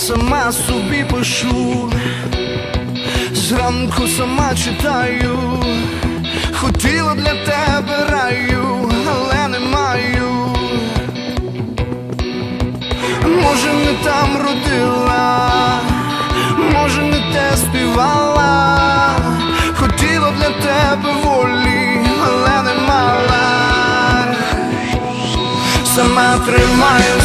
сама собі пишу, зранку сама читаю, хотіла для тебе раю, але не маю. Може, не там родила, може, не те співала, хотіла для тебе волі, але не мала. Сама тримаю.